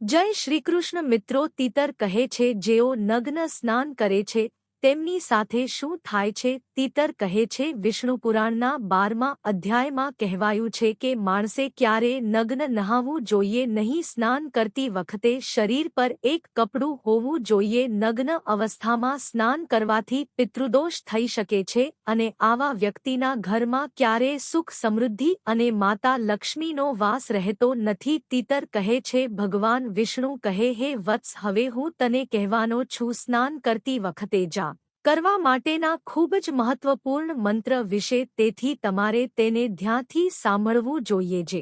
જય શ્રીકૃષ્ણ મિત્રો, તીતર કહે છે, જેઓ નગ્ન સ્નાન કરે છે, તેમની સાથે શું થાય છે તીતર કહે છે, વિષ્ણુ પુરાણના બારમા અધ્યાયમાં કહેવાયું છે કે માણસે ક્યારે નગ્ન નહાવું જોઈએ નહીં, સ્નાન કરતી વખતે શરીર પર એક કપડું હોવું જોઈએ, નગ્ન અવસ્થામાં સ્નાન કરવાથી પિતૃદોષ થઈ શકે છે અને આવા વ્યક્તિના ઘરમાં ક્યારે સુખ સમૃદ્ધિ અને માતા લક્ષ્મીનો વાસ રહેતો નથી. તીતર કહે છે, ભગવાન વિષ્ણુ કહે, હે વત્સ, હવે હું તને કહેવાનો છું, સ્નાન કરતી વખતે જા. કરવા માટેના ખૂબ જ મહત્વપૂર્ણ મંત્ર વિશે તેથી તમારે તેને ધ્યાનથી સાંભળવું જોઈએ જે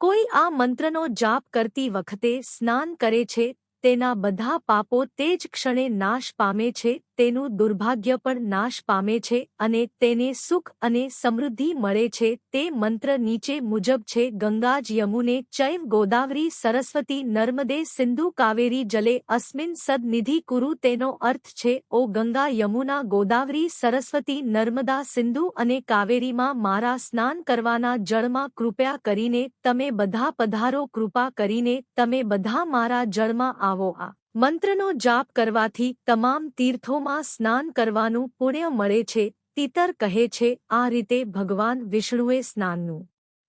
કોઈ આ મંત્રનો જાપ કરતી વખતે સ્નાન કરે છે, તેના બધા પાપો તે જ ક્ષણે નાશ પામે છે તેનું દુર્ભાગ્ય પણ નાશ પામે છે અને તેને સુખ અને સમૃદ્ધિ મળે છે. તે મંત્ર નીચે મુજબ છે, ગંગાજ યમુને ચૈવ ગોદાવરી સરસ્વતી નર્મદે સિંધુ કાવેરી જલે અસ્મિન સદનિધિ કુરુ તેનો અર્થ છે, ઓ ગંગા યમુના ગોદાવરી સરસ્વતી નર્મદા સિંધુ અને કાવેરીમાં મારા સ્નાન કરવાના જળમાં કૃપયા કરીને, તમે બધા પધારો કૃપા કરીને, તમે બધા મારા જળમાં આવો આ મંત્રનો જાપ કરવાથી તમામ તીર્થોમાં સ્નાન કરવાનું પુણ્ય મળે છે, તીતર કહે છે, આ રીતે ભગવાન વિષ્ણુએ સ્નાનનું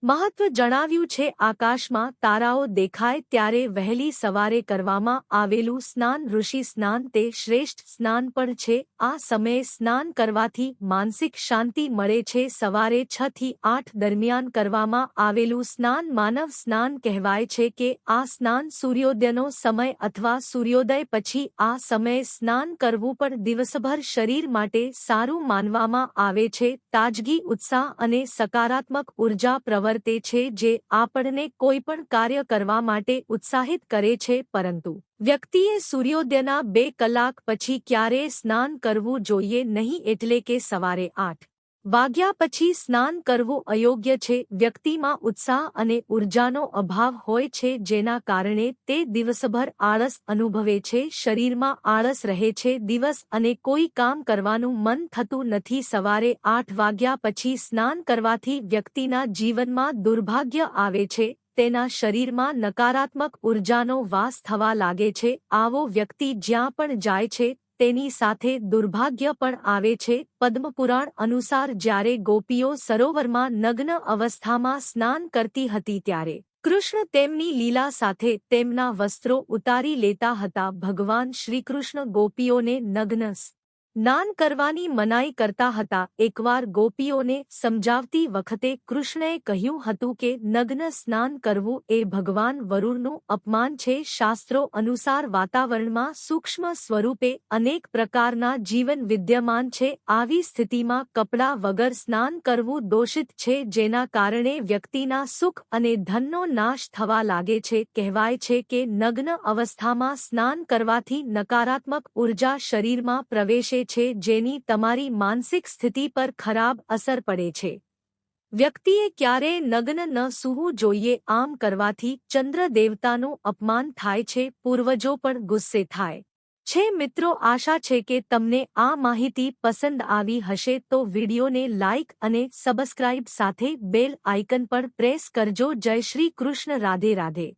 મહત્વ જણાવ્યું છે, આકાશમાં તારાઓ દેખાય ત્યારે વહેલી સવારે કરવામાં આવેલું સ્નાન, ઋષિ સ્નાન તે શ્રેષ્ઠ સ્નાન પણ છે. આ સમયે સ્નાન કરવાથી માનસિક શાંતિ મળે છે. સવારે છ થી આઠ દરમિયાન કરવામાં આવેલું સ્નાન માનવ સ્નાન કહેવાય છે કે આ સ્નાન સૂર્યોદયનો સમય અથવા સૂર્યોદય પછી આ સમયે સ્નાન કરવું પણ દિવસભર શરીર માટે સારું માનવામાં આવે છે. તાજગી, ઉત્સાહ અને સકારાત્મક ઊર્જા પ્રવર્ત વર્તે છે જે આપણને કોઈપણ કાર્ય કરવા માટે ઉત્સાહિત કરે છે, પરંતુ વ્યક્તિએ સૂર્યોદયના બે કલાક પછી ક્યારેય સ્નાન કરવું જોઈએ નહીં એટલે કે સવારે આઠ વાગ્યા પછી સ્નાન કરવું અયોગ્ય છે. વ્યક્તિમાં ઉત્સાહ અને ઉર્જાનો અભાવ હોય છે, જેના કારણે તે દિવસભર આળસ અનુભવે છે, શરીરમાં આળસ રહે છે. દિવસ અને કોઈ કામ કરવાનું મન થતું નથી. સવારે આઠ વાગ્યા પછી સ્નાન કરવાથી વ્યક્તિના જીવનમાં દુર્ભાગ્ય આવે છે. તેના શરીરમાં નકારાત્મક ઉર્જાનો વાસ થવા લાગે છે. આવો વ્યક્તિ જ્યાં પણ જાય છે તેની સાથે દુર્ભાગ્ય પણ આવે છે. પદ્મપુરાણ અનુસાર જ્યારે ગોપીઓ સરોવરમાં નગ્ન અવસ્થામાં સ્નાન કરતી હતી ત્યારે કૃષ્ણ તેમની લીલા સાથે તેમના વસ્ત્રો ઉતારી લેતા હતા. ભગવાન શ્રીકૃષ્ણ ગોપીઓને નગ્ન નાન કરવાની મનાઈ કરતા હતા. એકવાર ગોપીઓને સમજાવતી વખતે કૃષ્ણએ કહ્યું હતું કે, નગ્ન સ્નાન કરવું એ ભગવાન વરુણનું અપમાન છે. શાસ્ત્રો અનુસાર વાતાવરણમાં સૂક્ષ્મ સ્વરૂપે અનેક પ્રકારના જીવન વિદ્યમાન છે. આવી સ્થિતિમાં કપડાં વગર સ્નાન કરવું દોષિત છે, જેના કારણે વ્યક્તિના સુખ અને ધનનો નાશ થવા લાગે છે. કહેવાય છે કે, નગ્ન અવસ્થામાં સ્નાન કરવાથી નકારાત્મક ઊર્જા શરીરમાં પ્રવેશે છે જેની તમારી માનસિક સ્થિતિ પર ખરાબ અસર પડે છે. વ્યક્તિએ ક્યારેય નગ્ન ન સૂવું જોઈએ આમ કરવાથી ચંદ્ર દેવતાનું અપમાન થાય છે, પૂર્વજો પણ ગુસ્સે થાય. છે મિત્રો, આશા છે કે તમને આ માહિતી પસંદ આવી હશે તો વિડીયોને લાઇક અને સબસ્ક્રાઇબ સાથે બેલ આઇકન પર પ્રેસ કરજો. જય શ્રી કૃષ્ણ, રાધે રાધે.